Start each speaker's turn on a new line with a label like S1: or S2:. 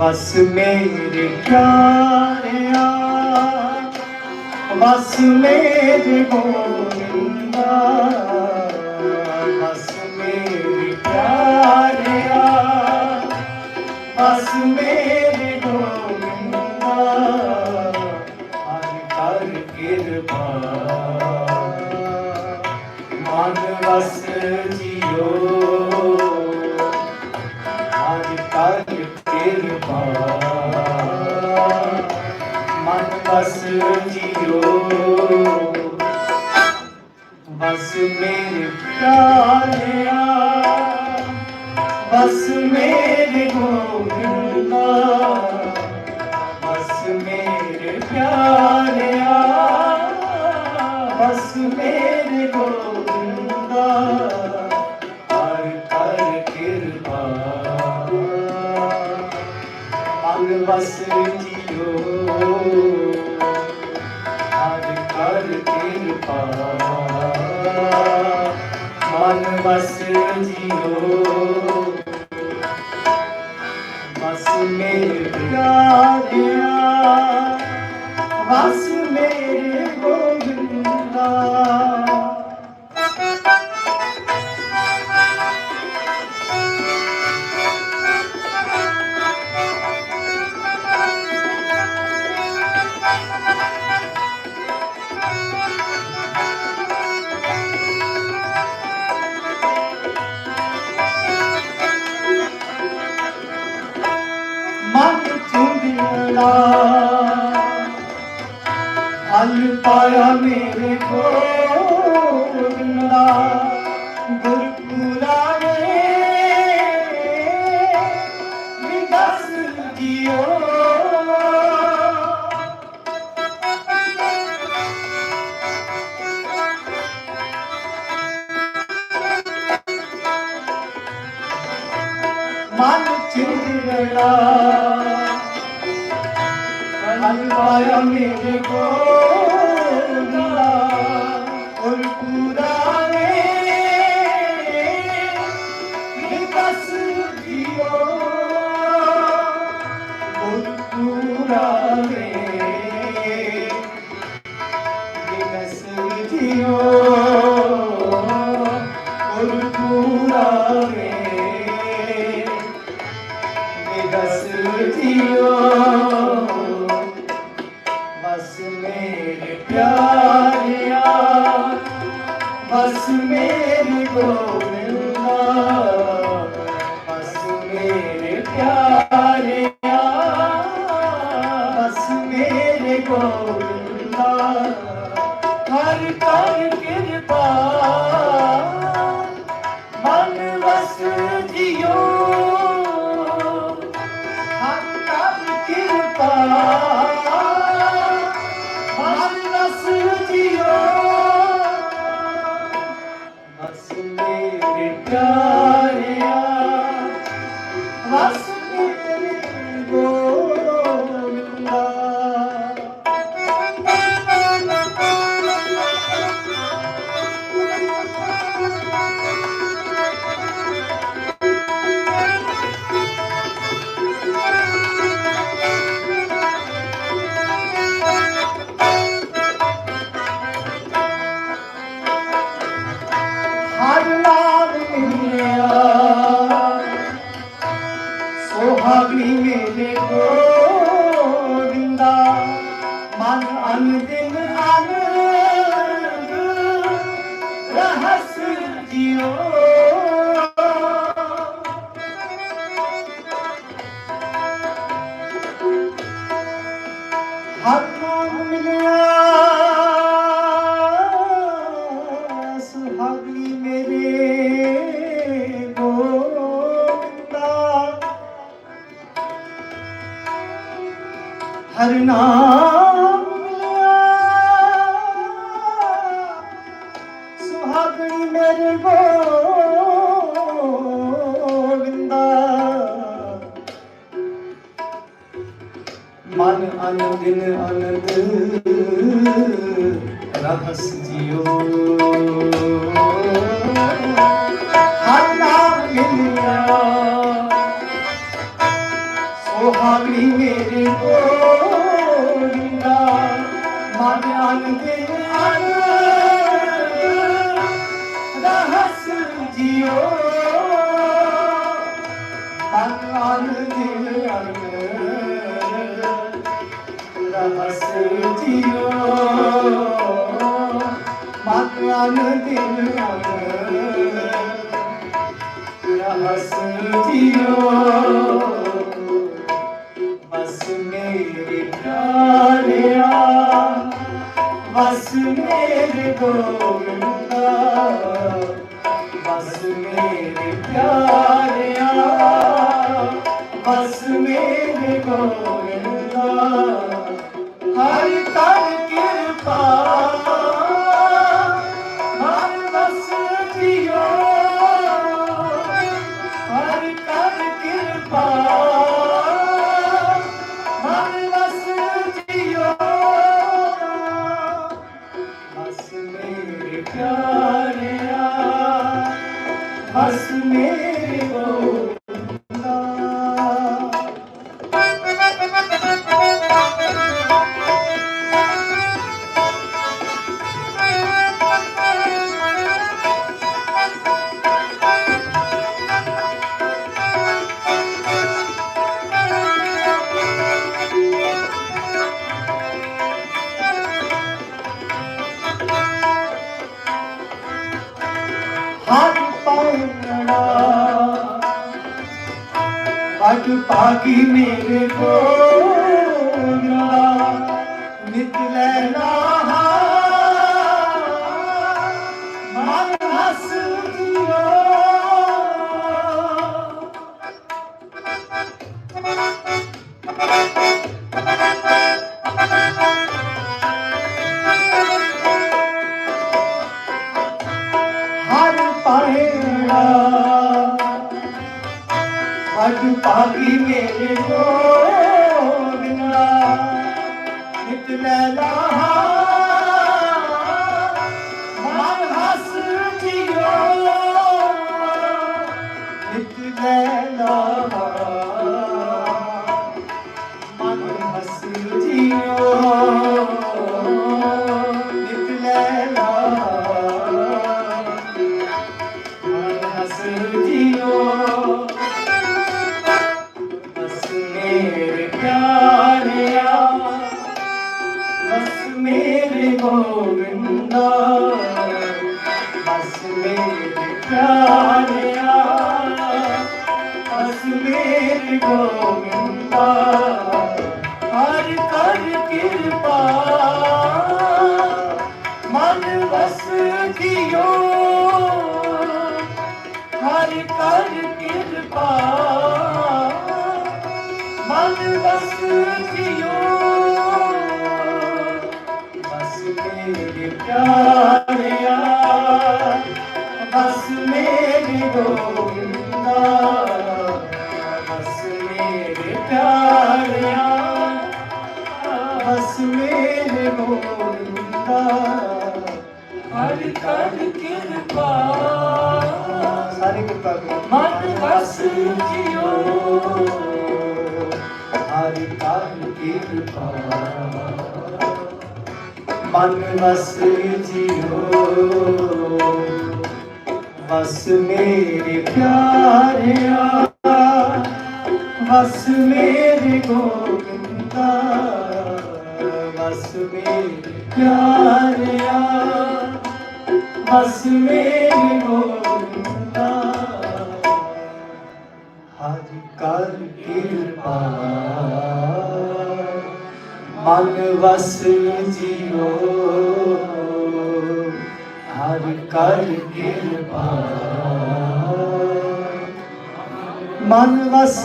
S1: ਬਸ ਮੇਰੇ ਪਿਆਰਿਆ, ਬਸ ਮੇਰੇ ਗੋਰਿੰਦਾ ਬਸ ਮੇਰੇ ਪਿਆਰਿਆ, ਬਸ ਮੇਰੇ ਗੋਰਿੰਦਾ ਹਰ ਕਰ ਕਿਰਪਾ। ਮਨ ਵਸ ਮਨ ਵਸ ਬਸ ਮੇਰੇ ਪਿਆਰਿਆ। ਬਸ ਮੇਰੇ ਗੋਬਿੰਦਾ ਬਸ ਮੇਰੇ ਪਿਆਰਿਆ। ਬਸ ਮੇਰੇ ਗੋਬਿੰਦਾ ਹਰ ਕਰ ਕਿਰਪਾ। ਮਨ ਵਸ ਜਿਓ ਬਸ ਵਸ ਬਸ ਮੇਰੇ ਪਿਆਰਿਆ ਬਸ ਮੇਰੇ ਗੋਬਿੰਦਾ ਚੁੰਦਿਆ ਹਲ ਪਾਇਆ ਮੇਰੇ ਗੋਬਿੰਦਾ ਗੁਰਪੁਰਾ ਮਨ ਚਿੰਦੜਾ। ਹਲਵਾਇਆ ਮੇਰੇ ਗੋਲਾ ਔਰ ਪੂਰਾ ਰੇ ਵਿਕਸ ਜਿਓ ਔਰ ਪੂਰਾ ਬਸ ਮੇਰੇ ਸੁਹਾਗਣੀ ਮੇਰੇ ਗੋਵਿੰਦਾ ਹਰ ਨਾਮ ਮਿਲਿਆ ਸੁਹਾਗਣੀ ਮੇਰੇ ਗੋਵਿੰਦਾ। ਮਨ ਅਨੰਦਿਨ ਅਨੰਦ ਰਹਸ ਜਿਓ ਹਰ ਨਾਮ ਮਿਲਿਆ। ਭਾਗਣੀ ਮੇਰੇ ਗੋਵਿੰਦਾ ਮਨ ਆਨੰਦੇ ਅਨ ਰਹਸ ਜਿਓ ਮਨ ਆਨੰਦੇ ਅਨ ਰਹਸ ਜਿਓ ਮਨ ਆਨੰਦੇ ਅਨ ਰਹਸ ਜਿਓ ਬਸ ਮੇਰੇ ਪਿਆਰਿਆ ਬਸ ਮੇਰੇ ਗੋਵਿੰਦਾ ਬਸ ਮੇਰੇ ਪਿਆਰਿਆ ਬਸ ਮੇਰੇ ਗੋਵਿੰਦਾ ਹਰ ਪਾਉਣਾ ਅਜ ਪਾਗੀ ਮੇਰੇ ਕੋਲਾ ਨਿਤ ਲੈਣਾ ਮਨ ਅਜ ਪਾਗੀ ਮੇਰੇ ਗੋਬਿੰਦਾ ਨਿਤ ਲੈਲਾ ਮਨ ਵਸ ਜਿਓ ਹਰ ਕਰ ਕਿਰਪਾ। ਮਨ ਵਸ ਜਿਓ ਬਸ ਮੇਰੇ ਪਿਆਰਿਆ, ਬਸ ਮੇਰੇ ਗੋਵਿੰਦਾ ਕਿਰਪਾ ਸਾਰੇ ਕਿਰਪਾ ਕਰੋ। ਮਨ ਵਸ ਜਿਓ ਹਰਿ ਕਰ ਕਿਰਪਾ। ਮਨ ਵਸ ਜਿਓ ਬਸ ਮੇਰੇ ਪਿਆਰਿਆ। ਬਸ ਮੇਰੇ ਗੋਬਿੰਦਾ। ਬਸ ਮੇਰੇ ਪਿਆਰਿਆ। ਬਸ ਮੇਰੇ ਗੋਬਿੰਦਾ ਹਰਿ ਕਰ ਕਿਰਪਾ। ਮਨ ਵਸ ਜਿਓ ਹਰਿ ਕਰ ਕਿਰਪਾ। ਮਨ ਵਸ